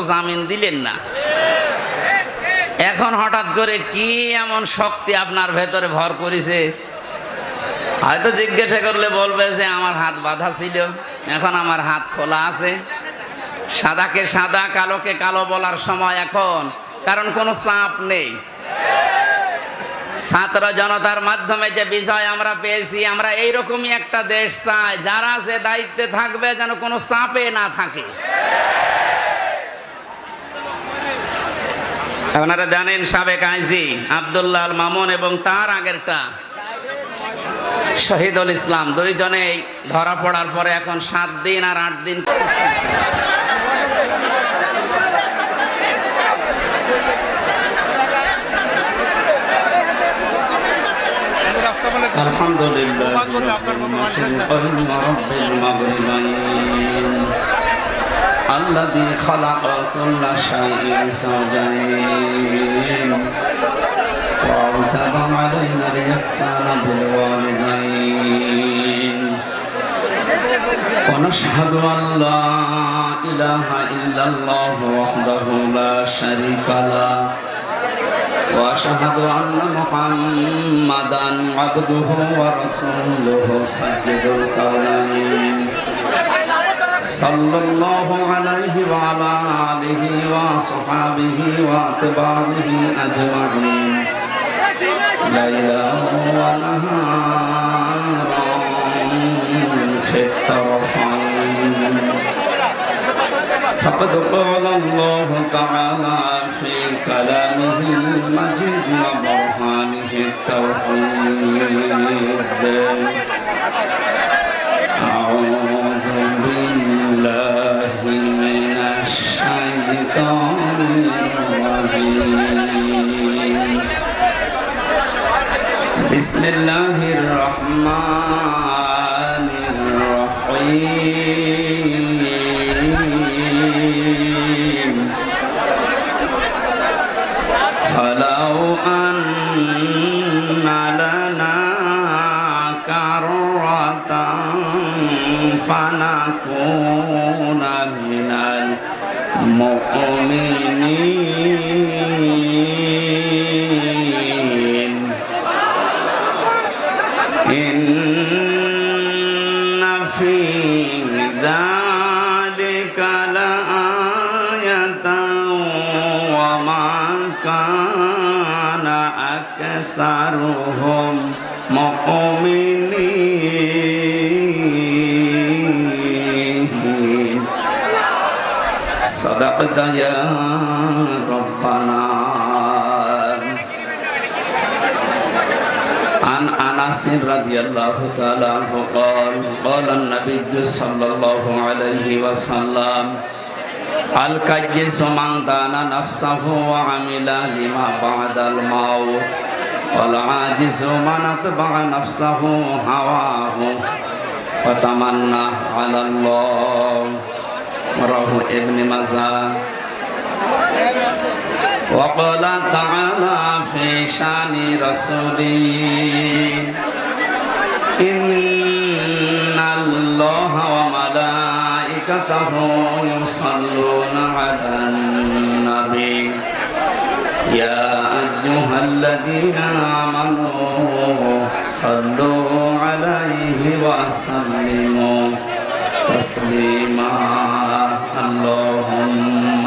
জামিন দিলেন না। এখন হঠাৎ করে কি এমন শক্তি আপনার ভেতরে ভর করেছে? হয়তো জিজ্ঞাসা করলে বলবে যে আমার হাত বাঁধা ছিল, এখন আমার হাত খোলা আছে। সাদাকে সাদা, কালোকে কালো বলার সময় এখন, কারণ কোনো চাপ নেই। ছাত্র জনতার মাধ্যমে যে বিজয় আমরা পেয়েছি, আমরা এইরকমই একটা দেশ চাই, যারা যে দায়িত্বে থাকবে যেন কোনো চাপে না থাকে। আপনারা জানেন সাবেক আইজি আবদুল্লাহ আল মামুন এবং তার আগেরটা শহীদুল ইসলাম দুইজনেই ধরা পড়ার পরে এখন সাত দিন আর আট দিন রাস্তা বলে الحمد لله তোমাকে আপনার الذي خلق كل شيء زوجين وأوجب علينا الإحسان بالوالدين ونشهد أن لا إله إلا الله وحده لا شريك له وأشهد أن محمدا عبده ورسوله سيد الكونين صلى الله عليه وعلى اله وصحابه واتباعه اجمعين ليلا ونهارا في الطرفين فقد قال الله تعالى في كلامه المجيد وبرهانه التوحيد أعوذ بسم الله الرحمن الرحيم فلو أن لنا كرة فنكون من المؤمنين وما كان أكثرهم مؤمنين صدقت يا ربنا عن انس رضي الله تعالى عنه قال قال النبي صلى الله عليه وسلم الكيس من دان نفسه وعمل لما بعد الموت والعاجز من اتبع نفسه هواه وتمنى على الله رواه ابن مزار وقال تعالى في شان رسوله إن الله وملائكته يصلون على النبي يا أيها الذين آمنوا صلوا عليه وسلموا تسليما اللهم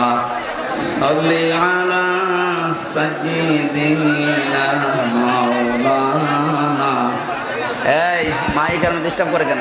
صل على سيدنا مولانا এই মাই কেন ডিস্টার্ব করে কেন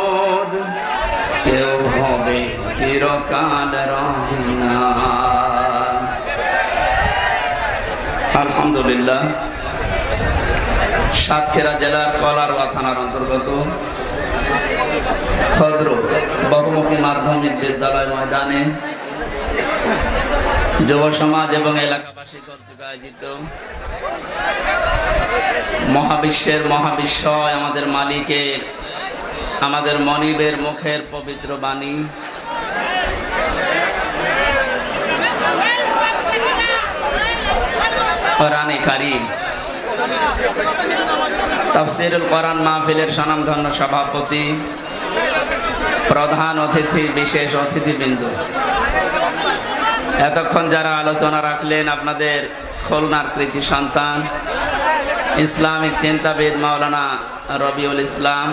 রহিনা আলহামদুলিল্লাহ, সাতক্ষীরা জেলার কলারওয়া থানার অন্তর্গত ক্ষদ্র বহুমুখী মাধ্যমিক বিদ্যালয় ময়দানে যুব সমাজ এবং এলাকাবাসী কর্তৃক আয়োজিত মহাবিশ্বের মহাবিশ্বয় আমাদের মালিকের, আমাদের মনিবের মুখের পবিত্র বাণী কোরআনে কারিম। তাফসিরুল কোরআন মাহফিলের স্বনামধন্য সভাপতি, প্রধান অতিথি, বিশেষ অতিথিবৃন্দ। এতক্ষণ যারা আলোচনা রাখলেন আপনাদের খুলনার কৃতি সন্তান, ইসলামিক চিন্তাবিদ মাওলানা রবিউল ইসলাম,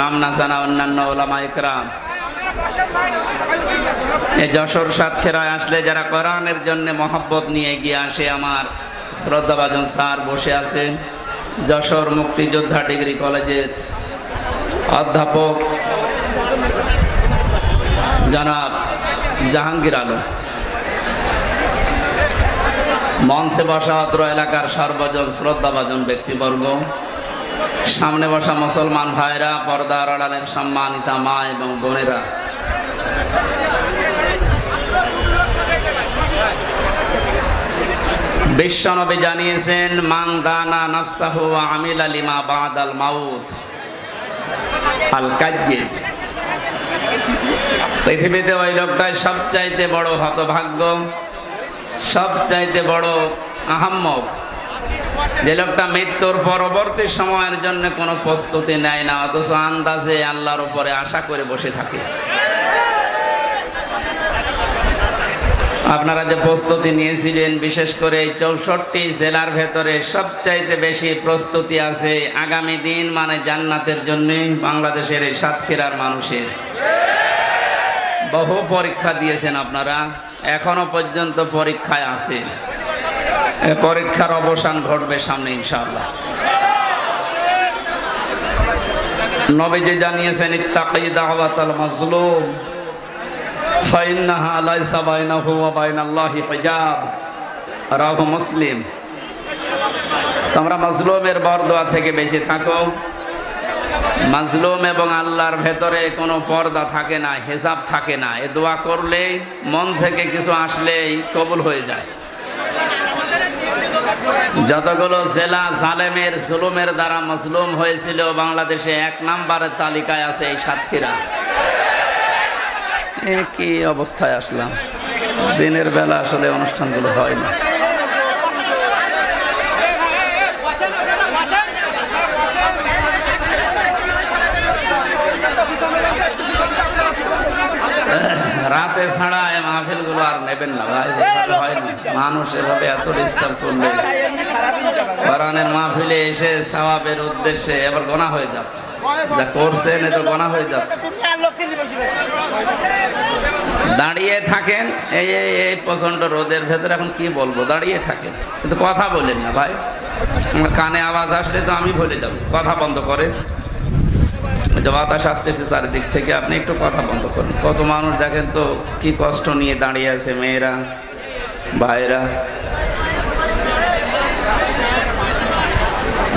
নাম না জানা অন্যান্য ওলামা ইকরাম যশোর সাতক্ষীরায় আসলে যারা কোরআনের জন্য মহব্বত নিয়ে এগিয়ে আসে, আমার শ্রদ্ধাভাজন স্যার বসে আছেন। যশোর মুক্তিযোদ্ধা ডিগ্রি কলেজের অধ্যাপক জনাব জাহাঙ্গীর আলম। মঞ্চে বসা অত্র এলাকার সর্বজন শ্রদ্ধাভাজন ব্যক্তিবর্গ। সামনে বসা মুসলমান ভাইরা, পর্দার আড়ালের সম্মানিতা মা এবং বোনেরা। বিশ্বনবী জানিয়েছেন, মান দানা নফসাহু আমিলা লিমা বাদাল মাউত আল কাজ্জিস পৃথিবীতে ওই লোকটাই সবচাইতে বড় হতভাগ্য, সবচাইতে বড় আহাম্মক। যে লোকটা মৃত্যুর পরবর্তী সময়ের জন্য কোনো প্রস্তুতি নেয় না, অথচ আন্দাজে আল্লাহর উপরে আশা করে বসে থাকে। আপনারা যে প্রস্তুতি নিয়েছিলেন, বিশেষ করে এই চৌষট্টি জেলার ভেতরে সবচাইতে বেশি প্রস্তুতি আছে আগামী দিন মানে জান্নাতের জন্য বাংলাদেশের এই সাতক্ষীরার মানুষের। বহু পরীক্ষা দিয়েছেন আপনারা, এখনও পর্যন্ত পরীক্ষায় আছে। পরীক্ষার অবসান ঘটবে সামনে, ইনশাআল্লাহ। নবীজি জানিয়েছেন ইত্তাকি দাওয়াতাল মাজলুম। ফাইন্নাহা লাইসা বাইনাহু ওয়া বাইনাল্লাহি হিজাব রাহু মুসলিম তোমরা মাজলুমের বরদোয়া থেকে বেঁচে থাকো। মাজলুম এবং আল্লাহর ভেতরে কোনো পর্দা থাকে না হেসাব থাকে না। এ দোয়া করলে মন থেকে কিছু আসলেই কবুল হয়ে যায়। যতগুলো জেলা জালেমের জুলুমের দ্বারা মজলুম হয়েছিল, বাংলাদেশে এক নাম্বারের তালিকায় আছে এই সাতক্ষীরা। কি অবস্থায় আসলাম? দিনের বেলা আসলে অনুষ্ঠানগুলো হয় না। রাতে ছাড়া এই মাহফিলগুলো আর নেবেন না ভাই হয় না। মানুষ এভাবে এত ডিস্টার্ব করলে। কোরআনের মাহফিলে এসে সওয়াবের উদ্দেশ্যে এবার গোনা হয়ে যাচ্ছে। যা করছেন, এ তো গোনা হয়ে যাচ্ছে। দাঁড়িয়ে থাকেন, এই এই প্রচণ্ড রোদের ভেতরে এখন কি বলব? দাঁড়িয়ে থাকেন। কিন্তু কথা বলেন না ভাই। আমার কানে আওয়াজ আসলে তো আমি ভুলে যাব। কথা বন্ধ করে বাতাস আসতেছে চারিদিক থেকে, আপনি একটু কথা বন্ধ করুন। কত মানুষ দেখেন তো, কি কষ্ট নিয়ে দাঁড়িয়ে আছে মেয়েরা ভাইরা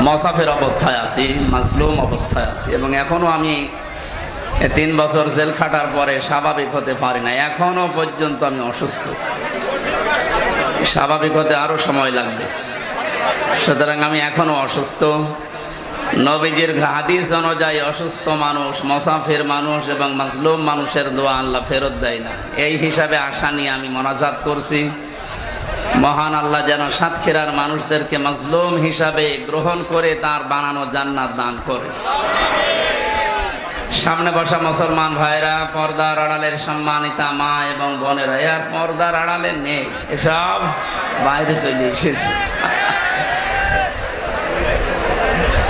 মসাফের অবস্থায় আছি, মাজলুম অবস্থায় আছি এবং এখনও আমি তিন বছর জেল খাটার পরে স্বাভাবিক হতে পারি না। এখনও পর্যন্ত আমি অসুস্থ। স্বাভাবিক হতে আরও সময় লাগবে। সুতরাং আমি এখনও অসুস্থ। নবীজির হাদিস অনুযায়ী অসুস্থ মানুষ, মসাফির মানুষ এবং মাজলুম মানুষের দোয়া আল্লাহ ফেরত দেয় না। এই হিসাবে আশা নিয়ে আমি মনাজাত করছি। মহান আল্লাহ যেন সাতক্ষীরার মানুষদেরকে মাজলুম হিসাবে গ্রহণ করে তার বানানো জান্নাত দান করে। সামনে বসা মুসলমান ভাইরা, পর্দার আড়ালের সম্মানিতা মা এবং বোনেরা আর পর্দার আড়ালে নেই, এসব বাইরে চলে এসেছে।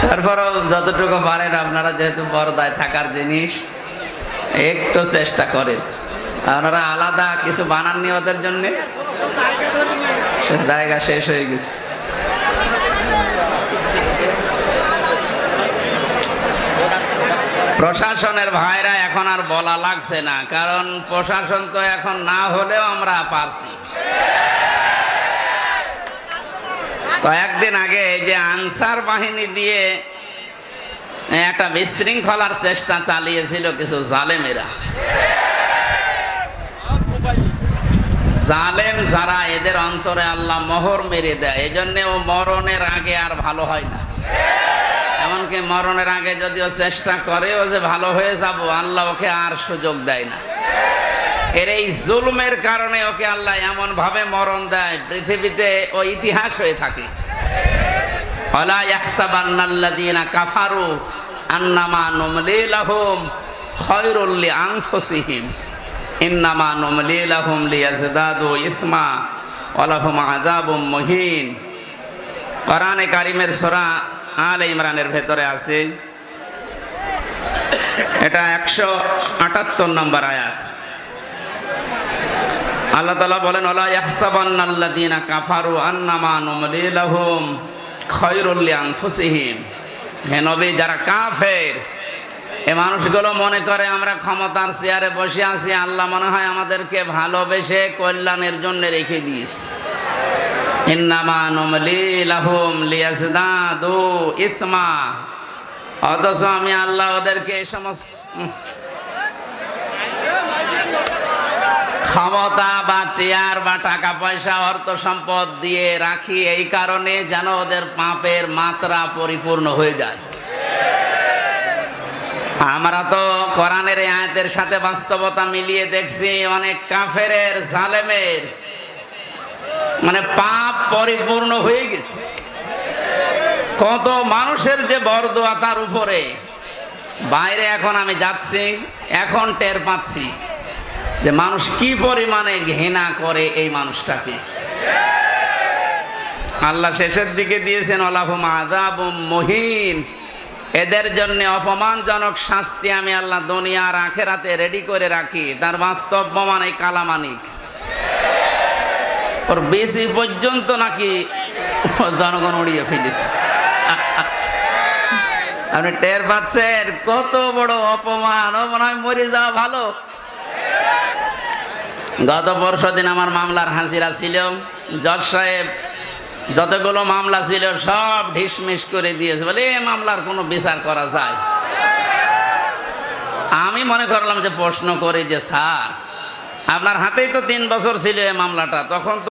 তারপরেও যতটুকু পারেন আপনারা যেহেতু পর্দায় থাকার জিনিস, একটু চেষ্টা করেন। আপনারা আলাদা কিছু বানাননি ওদের জন্যে? জায়গা শেষ হয়ে গেছে প্রশাসনের ভাইরা এখন আর বলা লাগছে না, কারণ প্রশাসন তো এখন না হলেও আমরা পারছি। কয়েকদিন আগে যে আনসার বাহিনী দিয়ে একটা বিশৃঙ্খলার চেষ্টা চালিয়েছিল কিছু জালেমেরা। জালেম যারা, এদের অন্তরে আল্লাহ মোহর মেরে দেয়। এই জন্য ও মরণের আগে আর ভালো হয় না। এমনকি মরণের আগে যদিও চেষ্টা করে ও যে ভালো হয়ে যাব, আল্লাহ ওকে আর সুযোগ দেয় না। এর এই জুলমের কারণে ওকে আল্লাহ এমন ভাবে মরণ দেয়, পৃথিবীতে ও ইতিহাস হয়ে থাকে। অলা কাফারু আন্নামা নুমলি লাহুম খায়রুল ইন্নামা লিয়াজদাদু ইসমা আযাবুম মুহিন। কোরআনে সূরা ইমরানের ভেতরে আছে। এটা একশো আটাত্তর নম্বর আয়াত। আল্লাহ তালা বলেন, ওলা ইয়াহসাবান্নাল্লাযীনা কাফারু আন্নামা নুমলি লাহুম খায়রুল লিআনফুসিহিম হে নবী, যারা কাফের এ মানুষগুলো মনে করে আমরা ক্ষমতার চেয়ারে বসে আছি, আল্লাহ মনে হয় আমাদেরকে ভালোবেসে কল্যাণের জন্য রেখে লিয়াজদাদু ইসমা। অথচ আমি আল্লাহ ওদেরকে এই সমস্ত ক্ষমতা বা চেয়ার বা টাকা পয়সা, অর্থ সম্পদ দিয়ে রাখি এই কারণে যেন ওদের পাপের মাত্রা পরিপূর্ণ হয়ে যায়। আমরা তো কোরআনের আয়াতের সাথে বাস্তবতা মিলিয়ে দেখছি অনেক কাফেরের জালেমের। মানে পাপ পরিপূর্ণ হয়ে গেছে। কত মানুষের যে বরদোয়া তার উপরে। বাইরে এখন আমি যাচ্ছি, এখন টের পাচ্ছি যে মানুষ কি পরিমাণে ঘৃণা করে এই মানুষটাকে। আল্লাহ শেষের দিকে দিয়েছেন অলাহুম আজাব মহিন। এদের জন্য অপমানজনক শাস্তি আমি আল্লাহ দুনিয়ার আখেরাতে রেডি করে রাখি। তার বাস্তব প্রমাণ এই কালামানিক ওর বেশি পর্যন্ত নাকি জনগণ উড়িয়ে ফেলিস আপনি টের পাচ্ছেন কত বড় অপমান। মনে হয় মরে যাওয়া ভালো। গত পরশু দিন আমার মামলার হাজিরা ছিল। জজ সাহেব যতগুলো মামলা ছিল, সব ঢিসমিস করে দিয়েছে। বলে, এ মামলার কোনো বিচার করা যায়? আমি মনে করলাম যে প্রশ্ন করে যে, স্যার, আপনার হাতেই তো তিন বছর ছিল এই মামলাটা, তখন